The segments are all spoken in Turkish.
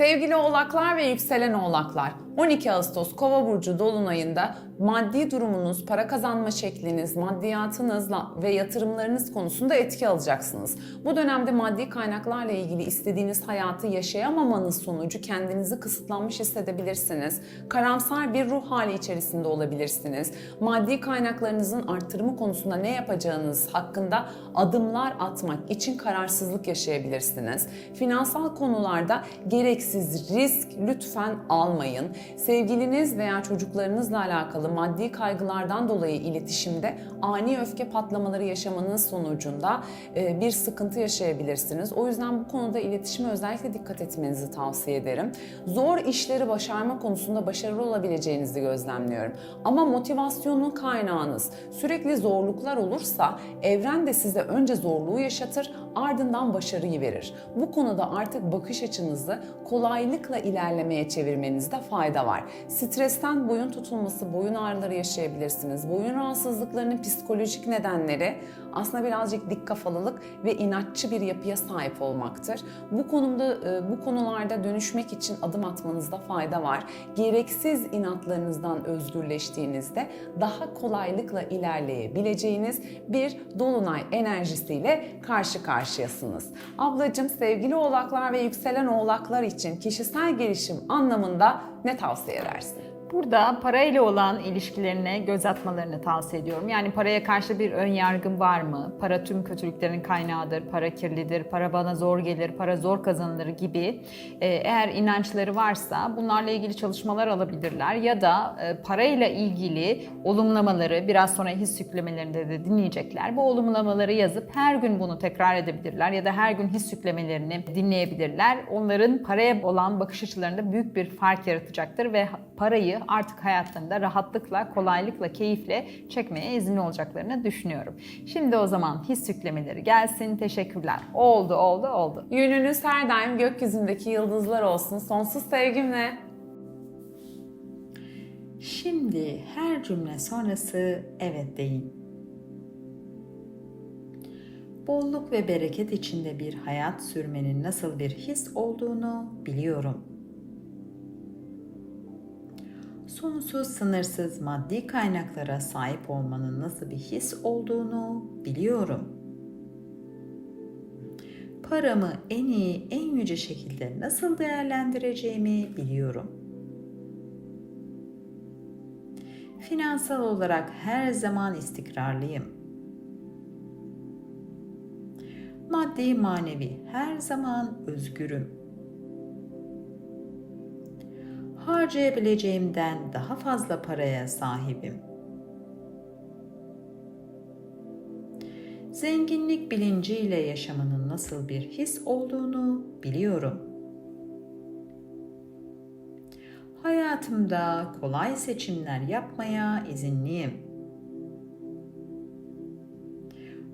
Sevgili oğlaklar ve yükselen oğlaklar, 12 Ağustos Kova burcu dolunayında maddi durumunuz, para kazanma şekliniz, maddiyatınızla ve yatırımlarınız konusunda etki alacaksınız. Bu dönemde maddi kaynaklarla ilgili istediğiniz hayatı yaşayamamanız sonucu kendinizi kısıtlanmış hissedebilirsiniz. Karamsar bir ruh hali içerisinde olabilirsiniz. Maddi kaynaklarınızın artırımı konusunda ne yapacağınız hakkında adımlar atmak için kararsızlık yaşayabilirsiniz. Finansal konularda gereksiz risk lütfen almayın. Sevgiliniz veya çocuklarınızla alakalı maddi kaygılardan dolayı iletişimde ani öfke patlamaları yaşamanız sonucunda e, bir sıkıntı yaşayabilirsiniz. O yüzden bu konuda iletişime özellikle dikkat etmenizi tavsiye ederim. Zor işleri başarma konusunda başarılı olabileceğinizi gözlemliyorum. Ama motivasyonun kaynağınız sürekli zorluklar olursa evren de size önce zorluğu yaşatır ardından başarıyı verir. Bu konuda artık bakış açınızı kolaylıkla ilerlemeye çevirmenizde fayda var. Stresten boyun tutulması, boyun ağrıları yaşayabilirsiniz. Boyun rahatsızlıklarının psikolojik nedenleri aslında birazcık dik kafalılık ve inatçı bir yapıya sahip olmaktır. Bu konumda e, bu konularda dönüşmek için adım atmanızda fayda var. Gereksiz inatlarınızdan özgürleştiğinizde daha kolaylıkla ilerleyebileceğiniz bir dolunay enerjisiyle karşı karşıyasınız. Ablacığım sevgili oğlaklar ve yükselen oğlaklar için kişisel gelişim anlamında ne tavsiye edersin? Burada parayla olan ilişkilerine göz atmalarını tavsiye ediyorum. Yani paraya karşı bir ön yargın var mı? Para tüm kötülüklerin kaynağıdır, para kirlidir, para bana zor gelir, para zor kazanılır gibi e, eğer inançları varsa bunlarla ilgili çalışmalar alabilirler. Ya da e, parayla ilgili olumlamaları biraz sonra his yüklemelerinde de dinleyecekler. Bu olumlamaları yazıp her gün bunu tekrar edebilirler ya da her gün his yüklemelerini dinleyebilirler. Onların paraya olan bakış açılarında büyük bir fark yaratacaktır ve parayı artık hayatlarında rahatlıkla, kolaylıkla, keyifle çekmeye izinli olacaklarını düşünüyorum. Şimdi o zaman his yüklemeleri gelsin. Teşekkürler. Oldu, oldu, oldu. Yönünüz her daim gökyüzündeki yıldızlar olsun. Sonsuz sevgimle. Şimdi her cümle sonrası evet deyin. Bolluk ve bereket içinde bir hayat sürmenin nasıl bir his olduğunu biliyorum. Sonsuz sınırsız maddi kaynaklara sahip olmanın nasıl bir his olduğunu biliyorum. Paramı en iyi, en yüce şekilde nasıl değerlendireceğimi biliyorum. Finansal olarak her zaman istikrarlıyım. Maddi manevi her zaman özgürüm. Harcayabileceğimden daha fazla paraya sahibim. Zenginlik bilinciyle yaşamanın nasıl bir his olduğunu biliyorum. Hayatımda kolay seçimler yapmaya izinliyim.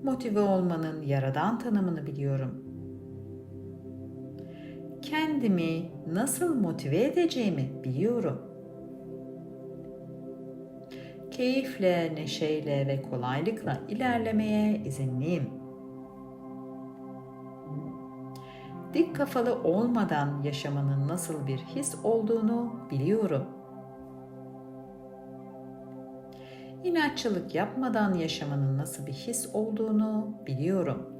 Motive olmanın yaradan tanımını biliyorum. Kendimi nasıl motive edeceğimi biliyorum. Keyifle, neşeyle ve kolaylıkla ilerlemeye izinliyim. dik kafalı olmadan yaşamanın nasıl bir his olduğunu biliyorum. İnatçılık yapmadan yaşamanın nasıl bir his olduğunu biliyorum.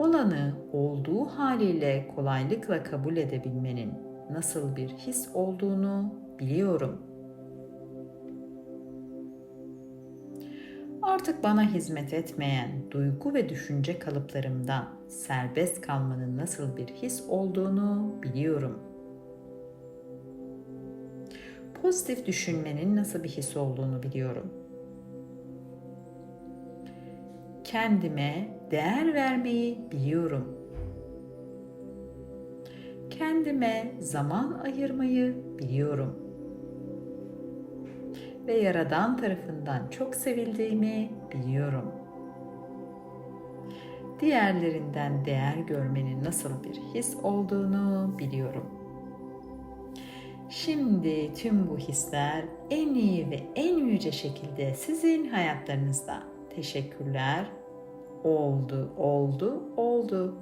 Olanı olduğu haliyle kolaylıkla kabul edebilmenin nasıl bir his olduğunu biliyorum. Artık bana hizmet etmeyen duygu ve düşünce kalıplarımdan serbest kalmanın nasıl bir his olduğunu biliyorum. Pozitif düşünmenin nasıl bir his olduğunu biliyorum. Kendime değer vermeyi biliyorum. Kendime zaman ayırmayı biliyorum ve Yaradan tarafından çok sevildiğimi biliyorum. Diğerlerinden değer görmenin nasıl bir his olduğunu biliyorum. Şimdi tüm bu hisler en iyi ve en yüce şekilde sizin hayatlarınızda. Teşekkürler. Oldu, oldu, oldu.